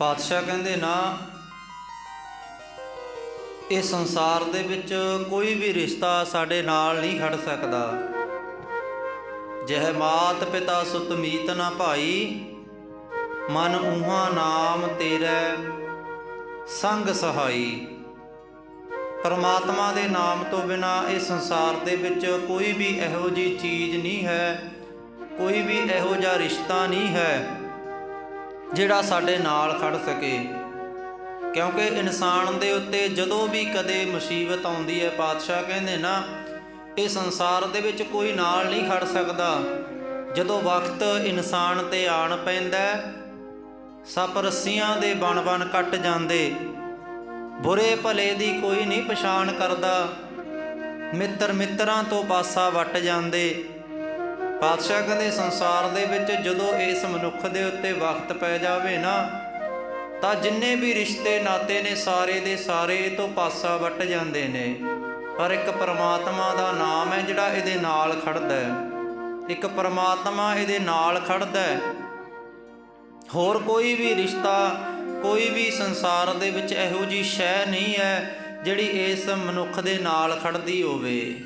ਪਾਤਸ਼ਾਹ ਕਹਿੰਦੇ ਨਾ, ਇਹ ਸੰਸਾਰ ਦੇ ਵਿੱਚ ਕੋਈ ਵੀ ਰਿਸ਼ਤਾ ਸਾਡੇ ਨਾਲ ਨਹੀਂ ਖੜ ਸਕਦਾ। ਜਹ ਮਾਤ ਪਿਤਾ ਸੁਤ ਮੀਤ ਨਾ ਭਾਈ, ਮਨ ਉਹਾ ਨਾਮ ਤੇਰੇ ਸੰਗ ਸਹਾਈ। ਪਰਮਾਤਮਾ ਦੇ ਨਾਮ ਤੋਂ ਬਿਨਾ ਇਹ ਸੰਸਾਰ ਦੇ ਵਿੱਚ ਕੋਈ ਵੀ ਇਹੋ ਜੀ ਚੀਜ਼ ਨਹੀਂ ਹੈ, ਕੋਈ ਵੀ ਇਹੋ ਜਿਹਾ ਰਿਸ਼ਤਾ ਨਹੀਂ ਹੈ। ਜਿਹੜਾ ਸਾਡੇ ਨਾਲ ਖੜ ਸਕੇ। ਕਿਉਂਕਿ ਇਨਸਾਨ ਦੇ ਉੱਤੇ ਜਦੋਂ ਵੀ ਕਦੇ ਮੁਸੀਬਤ ਆਉਂਦੀ ਹੈ ਪਾਤਸ਼ਾਹ ਕਹਿੰਦੇ ਨਾ ਇਹ ਸੰਸਾਰ ਦੇ ਵਿੱਚ ਕੋਈ ਨਾਲ ਨਹੀਂ ਖੜ ਸਕਦਾ। ਜਦੋਂ ਵਕਤ ਇਨਸਾਨ ਤੇ ਆਣ ਪੈਂਦਾ ਹੈ, ਸੱਪ ਰੱਸੀਆਂ ਦੇ ਬਣ ਬਣ ਕੱਟ ਜਾਂਦੇ। ਬੁਰੇ ਭਲੇ ਦੀ ਕੋਈ ਨਹੀਂ ਪਛਾਣ ਕਰਦਾ। ਮਿੱਤਰ ਮਿੱਤਰਾਂ ਤੋਂ ਪਾਸਾ ਵੱਟ ਜਾਂਦੇ। ਪਾਤਸ਼ਾਹ ਕਹਿੰਦੇ, ਸੰਸਾਰ ਦੇ ਵਿੱਚ ਜਦੋਂ ਇਸ ਮਨੁੱਖ ਦੇ ਉੱਤੇ ਵਕਤ ਪੈ ਜਾਵੇ ਨਾ, ਤਾਂ ਜਿੰਨੇ ਵੀ ਰਿਸ਼ਤੇ ਨਾਤੇ ਨੇ, ਸਾਰੇ ਦੇ ਸਾਰੇ ਇਹ ਤੋਂ ਪਾਸਾ ਵੱਟ ਜਾਂਦੇ ਨੇ। ਪਰ ਇੱਕ ਪਰਮਾਤਮਾ ਦਾ ਨਾਮ ਹੈ ਜਿਹੜਾ ਇਹਦੇ ਨਾਲ ਖੜਦਾ ਹੈ। ਇੱਕ ਪਰਮਾਤਮਾ ਇਹਦੇ ਨਾਲ ਖੜਦਾ ਹੈ। ਹੋਰ ਕੋਈ ਵੀ ਰਿਸ਼ਤਾ, ਕੋਈ ਵੀ ਸੰਸਾਰ ਦੇ ਵਿੱਚ ਇਹੋ ਜੀ ਸ਼ੈ ਨਹੀਂ ਹੈ ਜਿਹੜੀ ਇਸ ਮਨੁੱਖ ਦੇ ਨਾਲ ਖੜਦੀ ਹੋਵੇ।